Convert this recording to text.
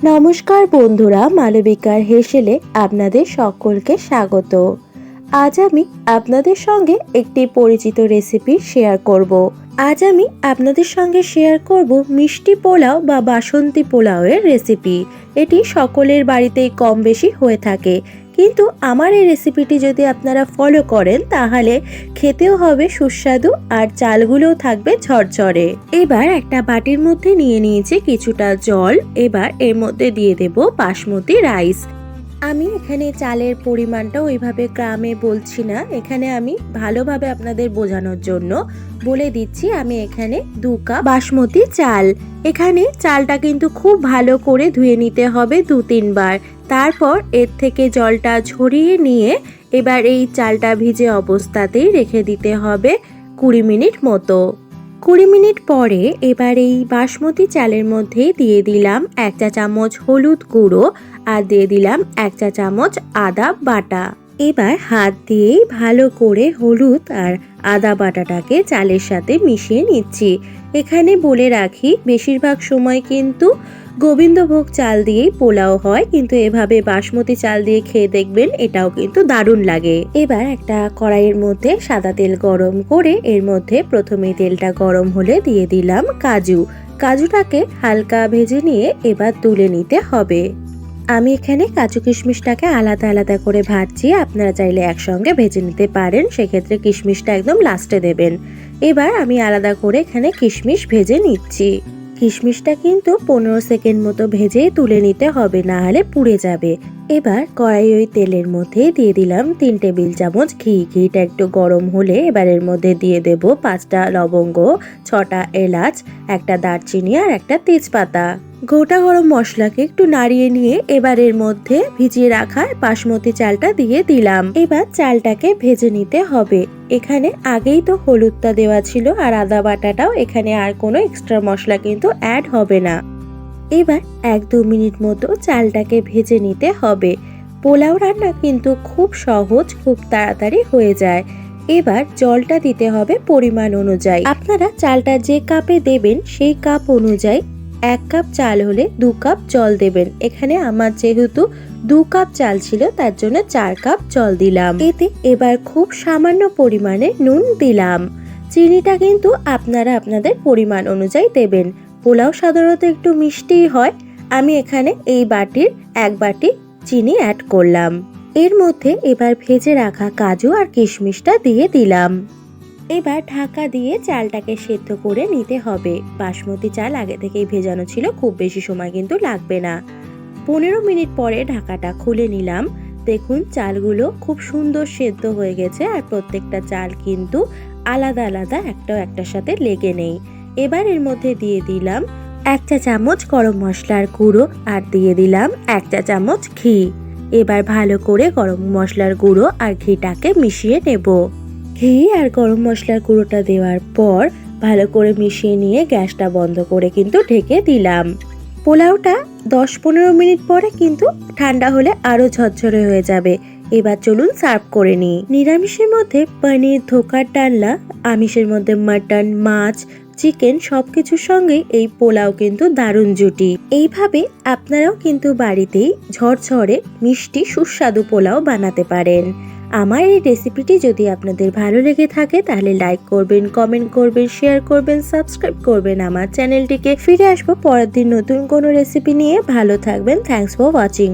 নমস্কার বন্ধুরা, মালবিকার হেসেলে আপনাদের সকলকে স্বাগত। আজ আমি আপনাদের সঙ্গে একটি পরিচিত রেসিপি শেয়ার করব। আজ আমি আপনাদের সঙ্গে শেয়ার করব মিষ্টি পোলাও বা বাসন্তী পোলাওয়ের রেসিপি এটি সকলের বাড়িতেই কম বেশি হয়ে থাকে। কিন্তু আমার এই রেসিপিটি যদি আপনারা ফলো করেন, তাহলে খেতেও হবে সুস্বাদু আর চালগুলোও থাকবে ঝরঝরে। এবার একটা বাটির মধ্যে নিয়ে নিয়েছি কিছুটা জল। এবার এর মধ্যে দিয়ে দেব বাসমতি রাইস আমি এখানে চালের পরিমাণটা ওইভাবে গ্রামে বলছি না। এখানে আমি ভালোভাবে আপনাদের বোঝানোর জন্য বলে দিচ্ছি, আমি এখানে দু কাপ বাসমতি চাল। এখানে চালটা কিন্তু খুব ভালো করে ধুয়ে নিতে হবে দু তিনবার। তারপর এর থেকে জলটা ঝরিয়ে নিয়ে এবার এই চালটা ভিজে অবস্থাতেই রেখে দিতে হবে কুড়ি মিনিট মতো। কুড়ি মিনিট পরে এবার এই বাসমতি চালের মধ্যে দিয়ে দিলাম এক চা চামচ হলুদ গুঁড়ো আর দিয়ে দিলাম এক চা চামচ আদা বাটা। এবার হাত দিয়েই ভালো করে হলুদ আর আদা বাটাটাকে চালের সাথে মিশিয়ে নিচ্ছি। এখানে বলে রাখি, বেশিরভাগ সময় কিন্তু গোবিন্দভোগ চাল দিয়েই পোলাও হয়, কিন্তু এভাবে বাসমতি চাল দিয়ে খেয়ে দেখবেন এটাও কিন্তু দারুণ লাগে। এবার একটা কড়াইয়ের মধ্যে সাদা তেল গরম করে এর মধ্যে প্রথমে তেলটা গরম হলে দিয়ে দিলাম কাজু। কাজুটাকে হালকা ভেজে নিয়ে এবার তুলে নিতে হবে। আমি এখানে কাজু কিশমিশটাকে আলাদা আলাদা করে ভাজছি। আপনারা চাইলে একসঙ্গে ভেজে নিতে পারেন। সেক্ষেত্রে কিশমিশটা একদম লাস্টে দেবেন। এবার আমি আলাদা করে এখানে কিশমিশ ভেজে নিচ্ছি। কিশমিশটা কিন্তু পনেরো সেকেন্ড মতো ভেজে তুলে নিতে হবে না হলে পুড়ে যাবে। এবার কড়াই ওই তেলের মধ্যে দিয়ে দিলাম তিন টেবিল চামচ ঘি। ঘিটা একটু গরম হলে এবার এর মধ্যে দিয়ে দেব পাঁচটা লবঙ্গ, ছটা এলাচ, একটা দারচিনি আর একটা তেজপাতা। গোটা গরম মশলাকে একটু নাড়িয়ে নিয়ে এবার এর মধ্যে ভিজিয়ে রাখা বাসমতি চালটা দিয়ে দিলাম। এবার চালটাকে ভেজে নিতে হবে। এখানে আগেই তো হলুদটা দেওয়া ছিল আর আদা বাটাটাও এখানে আর কোনো এক্সট্রা মশলা কিন্তু অ্যাড হবে না। এবার এক দু মিনিট মতো চালটাকে ভেজে নিতে হবে। পোলাও রান্না কিন্তু খুব সহজ, খুব তাড়াতাড়ি হয়ে যায়। এবার জলটা দিতে হবে পরিমাণ অনুযায়ী। আপনারা চালটা যে কাপে দেবেন সেই কাপ অনুযায়ী এক কাপ চাল হলে দু কাপ জল দেবেন। এখানে আমার যেহেতু দু কাপ চাল ছিল, তার জন্য চার কাপ জল দিলাম। এতে এবার খুব সামান্য পরিমাণে নুন দিলাম। চিনিটা কিন্তু আপনারা আপনাদের পরিমাণ অনুযায়ী দেবেন। পোলাও সাধারণত একটু মিষ্টিই হয়। আমি এখানে এই বাটির এক বাটি চিনি অ্যাড করলাম। এর মধ্যে এবার ভেজে রাখা কাজু আর কিশমিশটা দিয়ে দিলাম। এবার ঢাকা দিয়ে চালটাকে সেদ্ধ করে নিতে হবে। বাসমতি চাল আগে থেকেই ভেজানো ছিল, খুব বেশি সময় কিন্তু লাগবে না। পনেরো মিনিট পরে ঢাকাটা খুলে নিলাম। দেখুন, চালগুলো খুব সুন্দর সেদ্ধ হয়ে গেছে আর প্রত্যেকটা চাল কিন্তু আলাদা আলাদা একটা একটার সাথে লেগে নেই। এবার এর মধ্যে দিয়ে দিলাম এক চা চামচ গরম মশলার গুঁড়ো আর দিয়ে দিলাম এক চা চামচ ঘি। এবার ভালো করে গরম মশলার গুঁড়ো আর ঘিটাকে মিশিয়ে নেব। ঘি আর গরম মশলার গুঁড়োটা দেওয়ার পর ভালো করে মিশিয়ে নিয়ে গ্যাসটা বন্ধ করে কিন্তু ঢেকে দিলাম। পোলাওটা দশ পনেরো মিনিট পরে কিন্তু ঠান্ডা হলে আরও ঝরঝরে হয়ে যাবে। এবার চলুন সার্ভ করে নিই। নিরামিষের মধ্যে পনির, ধোকার ডালনা, আমিষের মধ্যে মাটন, মাছ, চিকেন সবকিছুর সঙ্গে এই পোলাও কিন্তু দারুণ জুটি। এইভাবে আপনারাও কিন্তু বাড়িতেই ঝরঝরে মিষ্টি সুস্বাদু পোলাও বানাতে পারেন। আমার এই রেসিপিটি যদি আপনাদের ভালো লেগে থাকে, তাহলে লাইক করবেন কমেন্ট করবেন শেয়ার করবেন সাবস্ক্রাইব করবেন আমার চ্যানেলটিকে ফিরে আসব পরের দিন নতুন কোনো রেসিপি নিয়ে। ভালো থাকবেন। Thanks for watching